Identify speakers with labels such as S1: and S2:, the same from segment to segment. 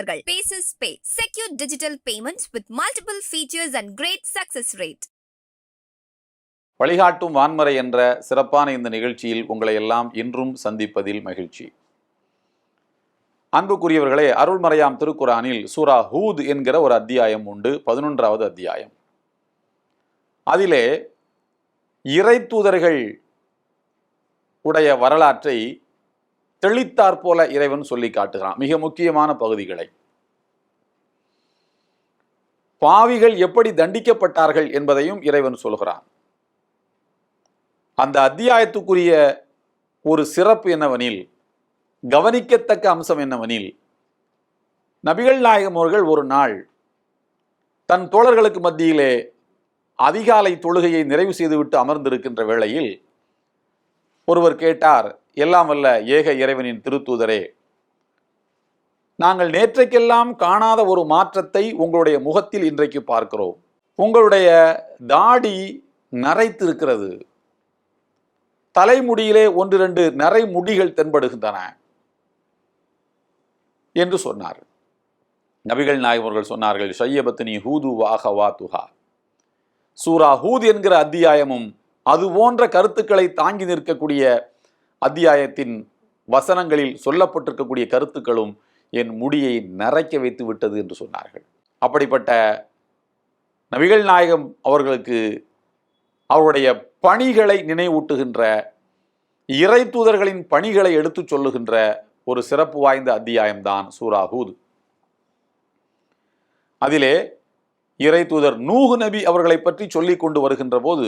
S1: உங்களுக்கு bases pay secure digital payments with multiple features and great success rate
S2: வழிகாட்டும் வான்மறை என்ற சிறப்பான இந்த நிகழ்ச்சியில் உங்களை எல்லாம் இன்றும் சந்திப்பதில் மகிழ்ச்சி. அன்புக்குரியவர்களே அருள்மறையாம் திருக்குரானில் சூரா ஹூத் என்கிற ஒரு அத்தியாயம் உண்டு பதினொன்றாவது அத்தியாயம். அதிலே இறை தூதர்கள் உடைய வரலாற்றை தெளித்தாற் போல இறைவன் சொல்லி காட்டுகிறான். மிக முக்கியமான பகுதிகளை. பாவிகள் எப்படி தண்டிக்கப்பட்டார்கள் என்பதையும் இறைவன் சொல்கிறான். அந்த அத்தியாயத்துக்குரிய ஒரு சிறப்பு என்னவெனில் கவனிக்கத்தக்க அம்சம் என்னவெனில் நபிகள் நாயகம் அவர்கள் ஒரு நாள் தன் தோழர்களுக்கு மத்தியிலே அதிகாலை தொழுகையை நிறைவு செய்துவிட்டு அமர்ந்திருக்கின்ற வேளையில் ஒருவர் கேட்டார் எல்லாம் வல்ல ஏக இறைவனின் திருத்தூதரே. நாங்கள் நேற்றைக்கெல்லாம் காணாத ஒரு மாற்றத்தை உங்களுடைய முகத்தில் இன்றைக்கு பார்க்கிறோம். உங்களுடைய தாடி நரைத்திருக்கிறது. தலைமுடியிலே ஒன்று ரெண்டு நரை முடிகள் தென்படுகின்றன என்று சொன்னார். நபிகள் நாயகர்கள் சொன்னார்கள் ஷையபத்தினி ஹூது வாஹவா துஹா சூரா ஹூத் என்கிற அத்தியாயமும் அது போன்ற கருத்துக்களை தாங்கி நிற்கக்கூடிய அத்தியாயத்தின் வசனங்களில் சொல்லப்பட்டிருக்கக்கூடிய கருத்துக்களும் என் முடியை நரைக்க வைத்து விட்டது என்று சொன்னார்கள். அப்படிப்பட்ட நபிகள் நாயகம் அவர்களுக்கு அவருடைய பணிகளை நினைவூட்டுகின்ற இறை தூதர்களின் பணிகளை எடுத்துச் சொல்லுகின்ற ஒரு சிறப்பு வாய்ந்த அத்தியாயம்தான் சூராகூத் அதிலே இறை தூதர் நூகு நபி அவர்களை பற்றி சொல்லிக் கொண்டு வருகின்ற போது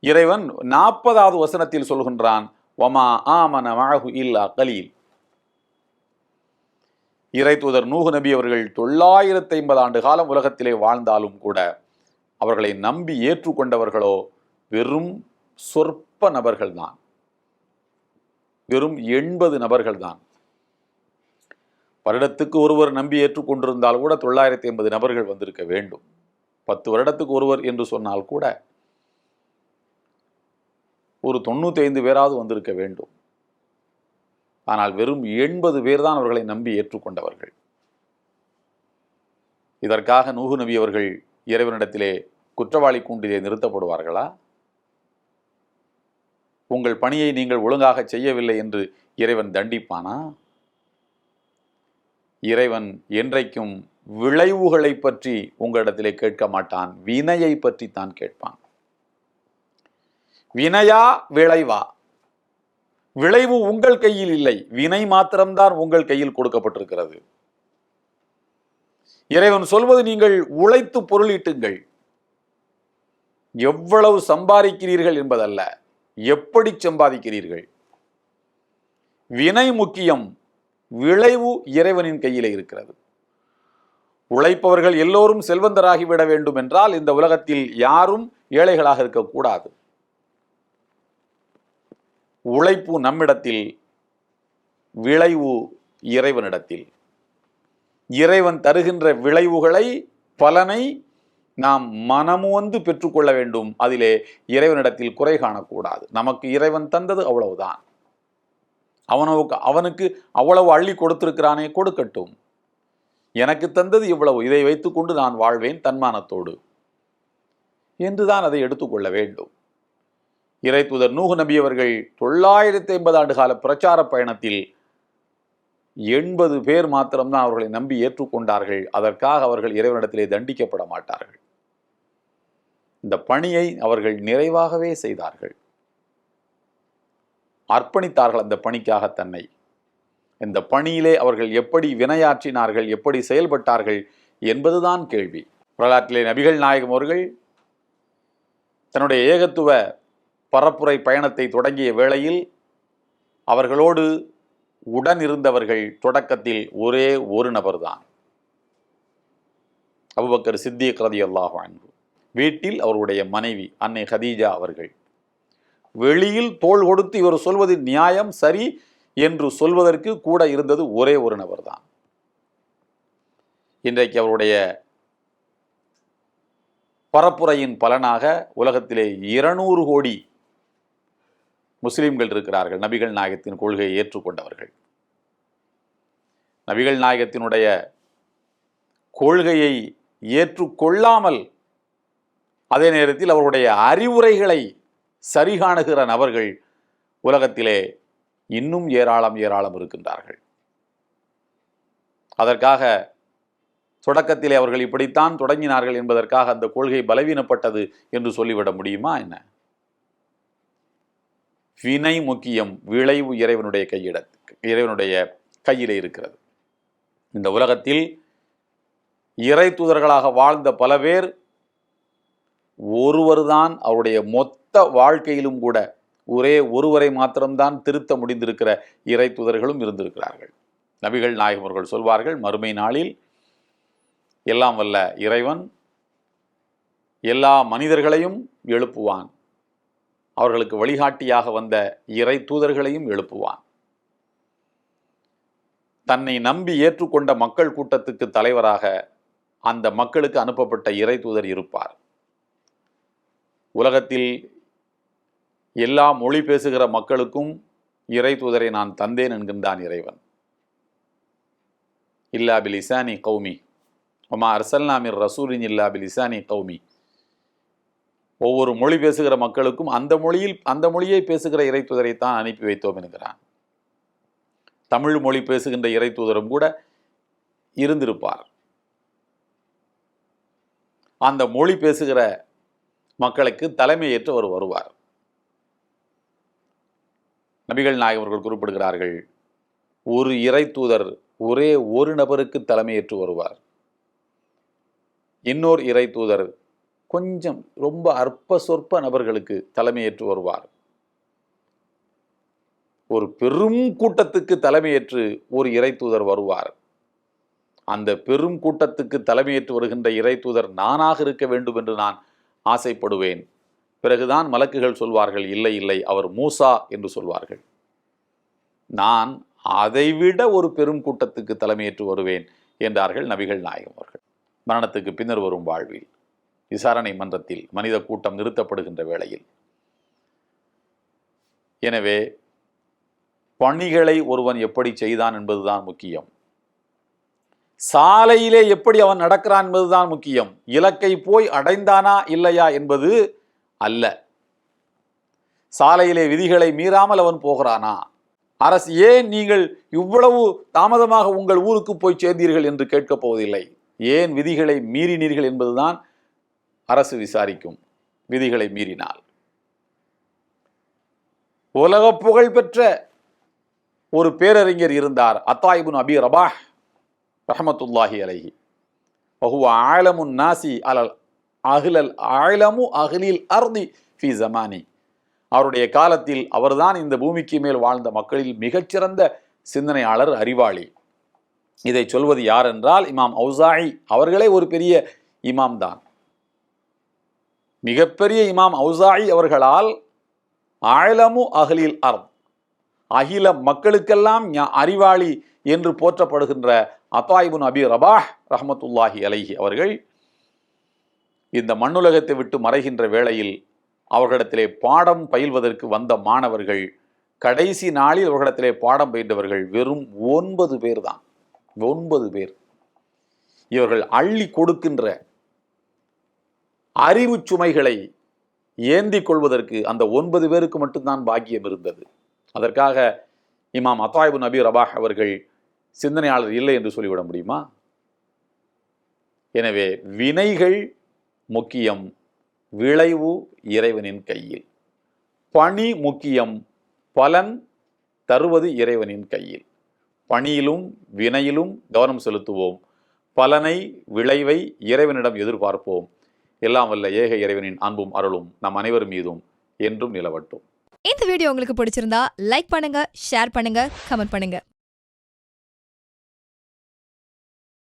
S2: இறைவன் நாற்பதாவது வசனத்தில் சொல்கின்றான் ஒமா ஆமன மழகு இல்லா கலீல். இறை தூதர் நூஹு நபி அவர்கள் தொள்ளாயிரத்தி ஐம்பது ஆண்டு காலம் உலகத்திலே வாழ்ந்தாலும் கூட அவர்களை நம்பி ஏற்றுக்கொண்டவர்களோ வெறும் சொற்ப நபர்கள்தான். வெறும் எண்பது நபர்கள்தான். வருடத்துக்கு ஒருவர் நம்பி ஏற்றுக்கொண்டிருந்தால் கூட தொள்ளாயிரத்தி ஐம்பது நபர்கள் வந்திருக்க வேண்டும். பத்து வருடத்துக்கு ஒருவர் என்று சொன்னால் கூட ஒரு தொண்ணூற்றி ஐந்து பேராவது வந்திருக்க வேண்டும். ஆனால் வெறும் எண்பது பேர் தான் அவர்களை நம்பி ஏற்றுக்கொண்டவர்கள். இதற்காக நூகு நபி அவர்கள் இறைவனிடத்திலே குற்றவாளி கூண்டிலே நிறுத்தப்படுவார்களா? உங்கள் பணியை நீங்கள் ஒழுங்காக செய்யவில்லை என்று இறைவன் தண்டிப்பானா? இறைவன் என்றைக்கும் விளைவுகளை பற்றி உங்களிடத்திலே கேட்க மாட்டான் வினையை பற்றி தான் கேட்பான். வினையா விளைவா? விளைவு உங்கள் கையில் இல்லை. வினை மாத்திரம்தான் உங்கள் கையில் கொடுக்கப்பட்டிருக்கிறது. இறைவன் சொல்வது நீங்கள் உழைத்து பொருளீட்டுங்கள். எவ்வளவு சம்பாதிக்கிறீர்கள் என்பதல்ல எப்படி சம்பாதிக்கிறீர்கள்? வினை முக்கியம் விளைவு இறைவனின் கையிலே இருக்கிறது. உழைப்பவர்கள் எல்லோரும் செல்வந்தராகிவிட வேண்டும் என்றால் இந்த உலகத்தில் யாரும் ஏழைகளாக இருக்கக்கூடாது. உழைப்பு நம்மிடத்தில் விளைவு இறைவனிடத்தில். இறைவன் தருகின்ற விளைவுகளை பலனை நாம் மனமுவந்து பெற்றுக்கொள்ள வேண்டும். அதிலே இறைவனிடத்தில் குறை காணக்கூடாது. நமக்கு இறைவன் தந்தது அவ்வளவுதான். அவனுக்கு அவனுக்கு அவ்வளவு அள்ளி கொடுத்திருக்கிறானே கொடுக்கட்டும். எனக்கு தந்தது இவ்வளவு. இதை வைத்துக்கொண்டு நான் வாழ்வேன் தன்மானத்தோடு. என்றுதான் அதை எடுத்துக்கொள்ள வேண்டும். இறை தூதர் நூகு நபி அவர்கள் தொள்ளாயிரத்தி ஐம்பது ஆண்டு கால பிரச்சார பயணத்தில் எண்பது பேர் மாத்திரம்தான் அவர்களை நம்பி ஏற்றுக்கொண்டார்கள். அதற்காக அவர்கள் இறைவனிடத்திலே தண்டிக்கப்பட மாட்டார்கள். இந்த பணியை அவர்கள் நிறைவாகவே செய்தார்கள். அர்ப்பணித்தார்கள் அந்த பணிக்காக தன்னை. இந்த பணியிலே அவர்கள் எப்படி வினையாற்றினார்கள் எப்படி செயல்பட்டார்கள் என்பதுதான் கேள்வி. வரலாற்றிலே நபிகள் நாயகம் அவர்கள் தன்னுடைய ஏகத்துவ பரப்புரை பயணத்தை தொடங்கிய வேளையில் அவர்களோடு உடன் இருந்தவர்கள் தொடக்கத்தில் ஒரே ஒரு நபர்தான். அபுபக்கர் சித்திக் ரதியல்லாஹு அன்பு வீட்டில் அவருடைய மனைவி அன்னை ஹதீஜா அவர்கள். வெளியில் தோள் கொடுத்து இவர் சொல்வது நியாயம் சரி என்று சொல்வதற்கு கூட இருந்தது ஒரே ஒரு நபர்தான். இன்றைக்கு அவருடைய பரப்புரையின் பலனாக உலகத்திலே இருநூறு கோடி முஸ்லீம்கள் இருக்கிறார்கள். நபிகள் நாயகத்தின் கொள்கையை ஏற்றுக்கொண்டவர்கள். நபிகள் நாயகத்தினுடைய கொள்கையை ஏற்றுக்கொள்ளாமல் அதே நேரத்தில் அவருடைய அறிவுரைகளை சரிகாணுகிற நபர்கள் உலகத்திலே இன்னும் ஏராளம் ஏராளம் இருக்கின்றார்கள். அதற்காக தொடக்கத்திலே அவர்கள் இப்படித்தான் தொடங்கினார்கள் என்பதற்காக அந்த கொள்கை பலவீனப்பட்டது என்று சொல்லிவிட முடியுமா என்ன? வினை முக்கியம் விளைவு இறைவனுடைய கையிட இறைவனுடைய கையிலே இருக்கிறது. இந்த உலகத்தில் இறை தூதர்களாக வாழ்ந்த பல பேர் ஒருவர்தான் அவருடைய மொத்த வாழ்க்கையிலும் கூட ஒரே ஒருவரை மாத்திரம்தான் திருத்த முடிந்திருக்கிற இறை தூதர்களும் இருந்திருக்கிறார்கள். நபிகள் நாயகர்கள் சொல்வார்கள் மறுமை நாளில் எல்லாம் வல்ல இறைவன் எல்லா மனிதர்களையும் எழுப்புவான். அவர்களுக்கு வழிகாட்டியாக வந்த இறை தூதர்களையும் எழுப்புவான். தன்னை நம்பி ஏற்றுக்கொண்ட மக்கள் கூட்டத்துக்கு தலைவராக அந்த மக்களுக்கு அனுப்பப்பட்ட இறை தூதர் இருப்பார். உலகத்தில் எல்லா மொழி பேசுகிற மக்களுக்கும் இறை தூதரை நான் தந்தேன் என்கின்றான் இறைவன். இல்லா பிலிசானி கௌமி. ஒமா அர்சல்நாமிர் ரசூலின் இல்லா பிலிசானி கௌமி. ஒவ்வொரு மொழி பேசுகிற மக்களுக்கும் அந்த மொழியில் அந்த மொழியை பேசுகிற இறை தான் அனுப்பி வைத்தோம் என்கிறான். தமிழ் மொழி பேசுகின்ற இறை தூதரும் கூட இருந்திருப்பார். அந்த மொழி பேசுகிற மக்களுக்கு தலைமை ஏற்று அவர் வருவார். நபிகள் நாயகர்கள் குறிப்பிடுகிறார்கள் ஒரு இறை தூதர் ஒரே ஒரு நபருக்கு தலைமையேற்று வருவார். இன்னொரு இறை தூதர் கொஞ்சம் ரொம்ப அற்ப சொற்ப நபர்களுக்கு தலைமையேற்று வருவார். ஒரு பெரும் கூட்டத்துக்கு தலைமையேற்று ஒரு இறை தூதர் வருவார். அந்த பெரும் கூட்டத்துக்கு தலைமையேற்று வருகின்ற இறை தூதர் நானாக இருக்க வேண்டும் என்று நான் ஆசைப்படுவேன். பிறகுதான் மலக்குகள் சொல்வார்கள் இல்லை இல்லை அவர் மூசா என்று சொல்வார்கள். நான் அதைவிட ஒரு பெரும் கூட்டத்துக்கு தலைமையேற்று வருவேன் என்றார்கள் நபிகள் நாயகம் அவர்கள். மரணத்துக்கு பின்னர் வரும் வாழ்வில். விசாரணை மன்றத்தில் மனித கூட்டம் நிறுத்தப்படுகின்ற வேளையில். எனவே பணிகளை ஒருவன் எப்படி செய்தான் என்பதுதான் முக்கியம். சாலையிலே எப்படி அவன் நடக்கிறான் என்பதுதான் முக்கியம். இலக்கை போய் அடைந்தானா இல்லையா என்பது அல்ல. சாலையிலே விதிகளை மீறாமல் அவன் போகிறானா? அரசு ஏன் நீங்கள் இவ்வளவு தாமதமாக உங்கள் ஊருக்கு போய் சேர்ந்தீர்கள் என்று கேட்கப் போவதில்லை? ஏன் விதிகளை மீறினீர்கள் என்பதுதான் அரசு விசாரிக்கும் விதிகளை மீறினால். உலக புகழ் பெற்ற ஒரு பேரறிஞர் இருந்தார் அத்தாயிபுன் அபி ரபாஹ் ரஹமத்துல்லாஹி அலஹி. வஹுவ ஆலமுன் நாசி அலல் அகிலல் ஆழமு அகிலில் அர்தி ஃபி ஜமானி. அவருடைய காலத்தில் அவர்தான் இந்த பூமிக்கு மேல் வாழ்ந்த மக்களில் மிகச்சிறந்த சிந்தனையாளர் அறிவாளி. இதை சொல்வது யார் என்றால் இமாம் ஔசாயி அவர்களே ஒரு பெரிய இமாம் தான் மிகப்பெரிய இமாம் அவுசாயி அவர்களால் ஆழமு அகலில் அர்த் அகில மக்களுக்கெல்லாம் அறிவாளி என்று போற்றப்படுகின்ற அத்தாயிபுன் அபி ரபாஹ் ரஹமத்துல்லாஹி அலைஹி அவர்கள் இந்த மண்ணுலகத்தை விட்டு மறைகின்ற வேளையில் அவர்களிடத்திலே பாடம் பயில்வதற்கு வந்த மாணவர்கள் கடைசி நாளில் அவர்களிடத்திலே பாடம் பயின்றவர்கள் வெறும் ஒன்பது பேர் தான். ஒன்பது பேர். இவர்கள் அள்ளி கொடுக்கின்ற அறிவு சுமைகளை ஏந்தி கொள்வதற்கு அந்த ஒன்பது பேருக்கு மட்டும்தான் பாக்கியம் இருந்தது. அதற்காக இமாம் அத்தாயிபு நபி ரபாஹ் அவர்கள் சிந்தனையாளர் இல்லை என்று சொல்லிவிட முடியுமா? எனவே வினைகள் முக்கியம் விளைவு இறைவனின் கையில். பணி முக்கியம் பலன் தருவது இறைவனின் கையில். பணியிலும் வினையிலும் கவனம் செலுத்துவோம். பலனை விளைவை இறைவனிடம் எதிர்பார்ப்போம். எல்லாம் வல்ல ஏக இறைவனின் அன்பும் அருளும் நம் அனைவர் மீதும் என்றும் நிலவட்டும்.
S3: இந்த வீடியோ உங்களுக்கு பிடிச்சிருந்தா லைக் பண்ணுங்க ஷேர் பண்ணுங்க கமெண்ட் பண்ணுங்க.